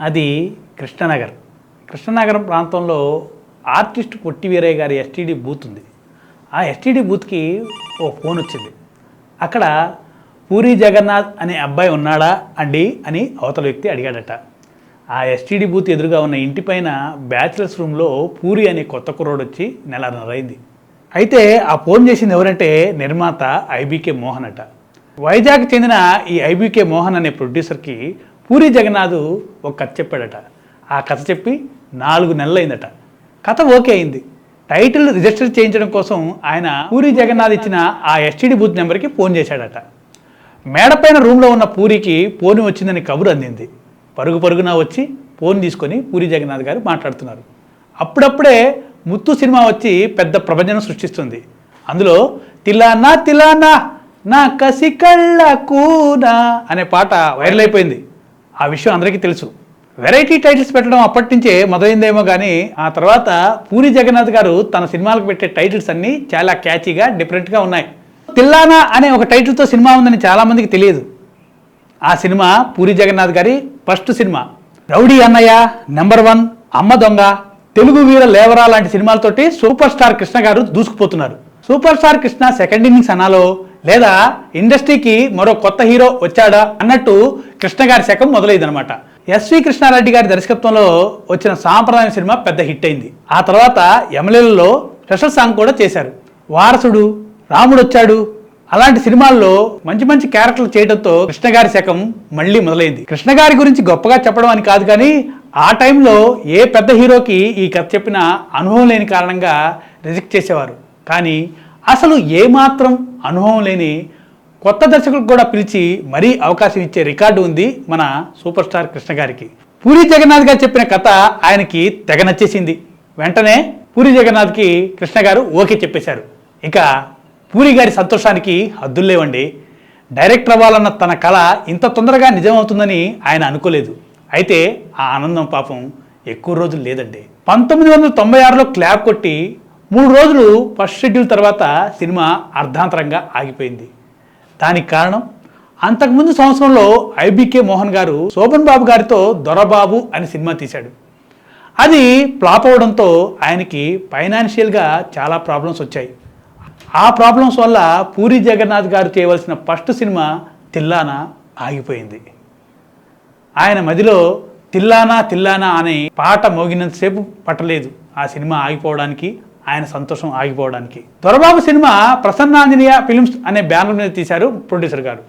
అది కృష్ణనగర్. కృష్ణనగరం ప్రాంతంలో ఆర్టిస్ట్ పొట్టి వీరయ్య గారి ఎస్టీడీ బూత్ ఉంది. ఆ ఎస్టీడీ బూత్కి ఓ ఫోన్ వచ్చింది. అక్కడ పూరి జగన్నాథ్ అనే అబ్బాయి ఉన్నాడా అండి అని అవతల వ్యక్తి అడిగాడట. ఆ ఎస్టీడీ బూత్ ఎదురుగా ఉన్న ఇంటిపైన బ్యాచిలర్స్ రూమ్లో పూరి అనే కొత్త కుర్రోడు వచ్చి నెలన్నరైంది అయితే ఆ ఫోన్ చేసింది ఎవరంటే నిర్మాత ఐబీకే మోహన్ అట. వైజాగ్ చెందిన ఈ ఐబీకే మోహన్ అనే ప్రొడ్యూసర్కి పూరి జగన్నాథ్ ఒక కథ చెప్పాడట. ఆ కథ చెప్పి నాలుగు నెలలైందట. కథ ఓకే అయింది. టైటిల్ రిజిస్టర్ చేయించడం కోసం ఆయన పూరి జగన్నాథ్ ఇచ్చిన ఆ ఎస్టీడీ బూత్ నెంబర్కి ఫోన్ చేశాడట. మేడపైన రూమ్లో ఉన్న పూరికి ఫోన్ వచ్చిందని కబురు అందింది. పరుగు పరుగున వచ్చి ఫోన్ తీసుకొని పూరి జగన్నాథ్ గారు మాట్లాడుతున్నారు. అప్పుడప్పుడే ముత్తు సినిమా వచ్చి పెద్ద ప్రపంచం సృష్టిస్తుంది. అందులో తిలానా తిలానా నా కసి కళ్ళ కూనా అనే పాట వైరల్ అయిపోయింది. ఆ విషయం అందరికీ తెలుసు. వెరైటీ టైటిల్స్ పెట్టడం అప్పటి నుంచే మొదలైందేమో కానీ ఆ తర్వాత పూరి జగన్నాథ్ గారు తన సినిమాలకు పెట్టే టైటిల్స్ అన్నీ చాలా క్యాచీగా డిఫరెంట్గా ఉన్నాయి. తిల్లానా అనే ఒక టైటిల్తో సినిమా ఉందని చాలామందికి తెలియదు. ఆ సినిమా పూరి జగన్నాథ్ గారి ఫస్ట్ సినిమా. రౌడీ అన్నయ్య నెంబర్ వన్ అమ్మ దొంగ తెలుగు వీర లేవరా లాంటి సినిమాలతోటి సూపర్ స్టార్ కృష్ణ గారు దూసుకుపోతున్నారు. Super star Krishna second innings అనాలో లేదా ఇండస్ట్రీకి మరో కొత్త హీరో వచ్చాడా అన్నట్టు కృష్ణ గారి శకం మొదలైందనమాట ఎస్వి కృష్ణారెడ్డి గారి దర్శకత్వంలో వచ్చిన సాంప్రదాయం సినిమా పెద్ద హిట్ అయింది. ఆ తర్వాత ఎమ్మెల్యేలలో స్పెషల్ సాంగ్ కూడా చేశారు. వారసుడు రాముడు వచ్చాడు. అలాంటి సినిమాల్లో మంచి మంచి క్యారెక్టర్లు చేయడంతో కృష్ణ గారి శకం మళ్ళీ మొదలైంది. కృష్ణ గారి గురించి గొప్పగా చెప్పడం అని కాదు కానీ ఆ టైంలో ఏ పెద్ద హీరోకి ఈ కథ చెప్పిన అనుభవం లేని కారణంగా రిజెక్ట్ చేసేవారు. కానీ అసలు ఏమాత్రం అనుభవం లేని కొత్త దర్శకులకు కూడా పిలిచి మరీ అవకాశం ఇచ్చే రికార్డు ఉంది మన సూపర్ స్టార్ కృష్ణ గారికి. పూరి జగన్నాథ్ గారు చెప్పిన కథ ఆయనకి తెగ నచ్చేసింది. వెంటనే పూరి జగన్నాథ్కి కృష్ణ గారు ఓకే చెప్పేశారు. ఇక పూరి గారి సంతోషానికి హద్దుల్లేవండి డైరెక్టర్ అవ్వాలన్న తన కళ ఇంత తొందరగా నిజమవుతుందని ఆయన అనుకోలేదు. అయితే ఆ ఆనందం పాపం ఎక్కువ రోజులు లేదండి. పంతొమ్మిది వందల తొంభై ఆరులో క్లాప్ కొట్టి మూడు రోజులు ఫస్ట్ షెడ్యూల్ తర్వాత సినిమా అర్ధాంతరంగా ఆగిపోయింది. దానికి కారణం? అంతకుముందు సంవత్సరంలో ఐబీకే మోహన్ గారు శోభన్ బాబు గారితో దొరబాబు అనే సినిమా తీశాడు. అది ఫ్లాప్ అవడంతో ఆయనకి ఫైనాన్షియల్గా చాలా ప్రాబ్లమ్స్ వచ్చాయి. ఆ ప్రాబ్లమ్స్ వల్ల పూరి జగన్నాథ్ గారు చేయవలసిన ఫస్ట్ సినిమా తిల్లానా ఆగిపోయింది. ఆయన మదిలో తిల్లానా తిల్లానా అనే పాట మోగినంతసేపు పట్టలేదు ఆ సినిమా ఆగిపోవడానికి. ఆయన సంతోషం ఆగిపోవడానికి. దొరబాబు సినిమా ప్రసన్నాంజనేయ ఫిలిమ్స్ అనే బ్యానర్ మీద తీశారు ప్రొడ్యూసర్ గారు.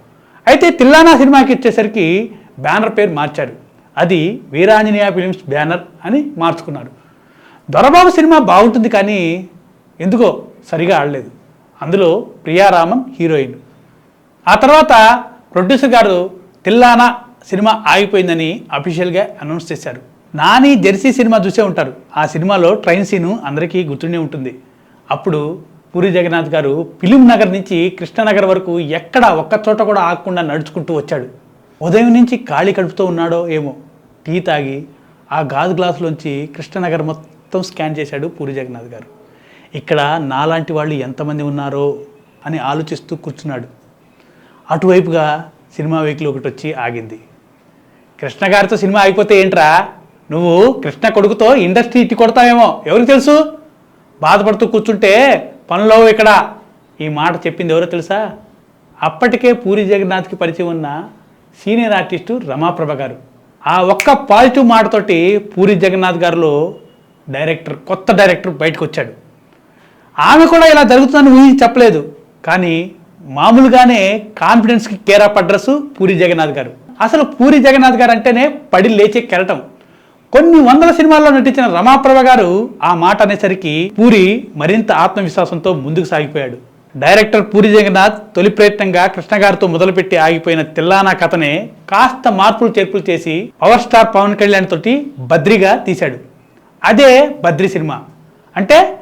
అయితే తిల్లానా సినిమాకి ఇచ్చేసరికి బ్యానర్ పేరు మార్చారు. అది వీరాంజనేయ ఫిలిమ్స్ బ్యానర్ అని మార్చుకున్నారు. దొరబాబు సినిమా బాగుంటుంది కానీ ఎందుకో సరిగా ఆడలేదు. అందులో ప్రియారామన్ హీరోయిన్. ఆ తర్వాత ప్రొడ్యూసర్ గారు తిల్లానా సినిమా ఆగిపోయిందని అఫీషియల్గా అనౌన్స్ చేశారు. నాని జెర్సీ సినిమా చూసే ఉంటారు. ఆ సినిమాలో ట్రైన్ సీను అందరికీ గుర్తుండే ఉంటుంది. అప్పుడు పూరి జగన్నాథ్ గారు ఫిలిం నగర్ నుంచి కృష్ణనగర్ వరకు ఎక్కడ ఒక్క చోట కూడా ఆగకుండా నడుచుకుంటూ వచ్చాడు. ఉదయం నుంచి ఖాళీ కడుపుతో ఉన్నాడో ఏమో. టీ తాగి ఆ గాజు గ్లాసులోంచి కృష్ణనగర్ మొత్తం స్కాన్ చేశాడు పూరి జగన్నాథ్ గారు. ఇక్కడ నాలాంటి వాళ్ళు ఎంతమంది ఉన్నారో అని ఆలోచిస్తూ కూర్చున్నాడు. అటువైపుగా సినిమా వెహికల్ ఒకటి వచ్చి ఆగింది. కృష్ణ గారితో సినిమా అయిపోతే ఏంట్రా? నువ్వు కృష్ణ కొడుకుతో ఇండస్ట్రీ ఇట్టి కొడతావేమో. ఎవరికి తెలుసు? బాధపడుతూ కూర్చుంటే పనిలో ఇక్కడ. ఈ మాట చెప్పింది ఎవరో తెలుసా? అప్పటికే పూరి జగన్నాథ్కి పరిచయం ఉన్న సీనియర్ ఆర్టిస్టు రమాప్రభ గారు. ఆ ఒక్క పాజిటివ్ మాటతోటి పూరి జగన్నాథ్ గారిలో డైరెక్టర్ కొత్త డైరెక్టర్ బయటకు వచ్చాడు ఆమె కూడా ఇలా జరుగుతుందని ఊహించి చెప్పలేదు. కానీ మామూలుగానే కాన్ఫిడెన్స్కి care of address Puri Jagannadh గారు. అసలు పూరి జగన్నాథ్ గారు అంటేనే పడి లేచే కెరటం కొన్ని వందల సినిమాల్లో నటించిన రమాప్రభ గారు ఆ మాట అనేసరికి పూరి మరింత ఆత్మవిశ్వాసంతో ముందుకు సాగిపోయాడు. డైరెక్టర్ పూరి జగన్నాథ్ తొలి ప్రయత్నంగా కృష్ణ గారితో మొదలుపెట్టి ఆగిపోయిన తిల్లానా కథనే కాస్త మార్పులు చేర్పులు చేసి పవర్ స్టార్ పవన్ కళ్యాణ్ తోటి బద్రిగా తీశాడు. అదే బద్రి సినిమా. అంటే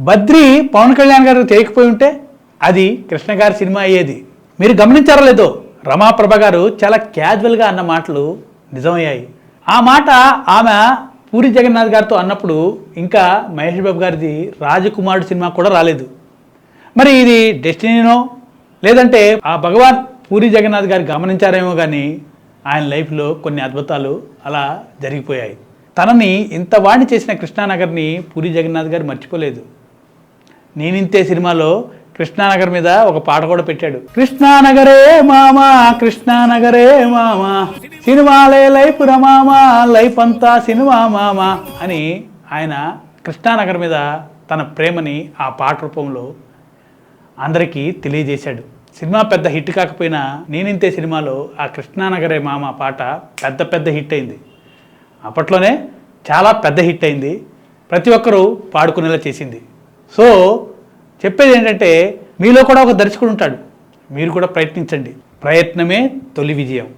బద్రి పవన్ కళ్యాణ్ గారు చేయకపోయి ఉంటే అది కృష్ణ గారి సినిమా అయ్యేది. మీరు గమనించారో లేదో రమాప్రభ గారు చాలా క్యాజువల్గా అన్న మాటలు నిజమయ్యాయి. ఆ మాట ఆమె పూరి జగన్నాథ్ గారితో అన్నప్పుడు ఇంకా మహేష్ బాబు గారిది రాజకుమారుడు సినిమా కూడా రాలేదు. మరి ఇది డెస్టినీనో లేదంటే ఆ భగవాన్ పూరి జగన్నాథ్ గారు గమనించారేమో కానీ ఆయన లైఫ్లో కొన్ని అద్భుతాలు అలా జరిగిపోయాయి. తనని ఇంత వాణి చేసిన కృష్ణానగర్ని పూరి జగన్నాథ్ గారు మర్చిపోలేదు. నేనింతే సినిమాలో కృష్ణానగర్ మీద ఒక పాట కూడా పెట్టాడు. కృష్ణానగరే మామా కృష్ణానగరే మామా సినిమాలే లైఫ్ రమామా లైఫ్ అంతా సినిమా మామా అని ఆయన కృష్ణానగర్ మీద తన ప్రేమని ఆ పాట రూపంలో అందరికీ తెలియజేశాడు. సినిమా పెద్ద హిట్ కాకపోయినా నేనింతే సినిమాలో ఆ కృష్ణానగరే మామ పాట పెద్ద పెద్ద హిట్ అయింది. అప్పట్లోనే చాలా పెద్ద హిట్ అయింది. ప్రతి ఒక్కరూ పాడుకునేలా చేసింది. సో చెప్పేది ఏంటంటే మీలో కూడా ఒక దర్శకుడు ఉంటాడు. మీరు కూడా ప్రయత్నించండి. ప్రయత్నమే తొలి విజయం.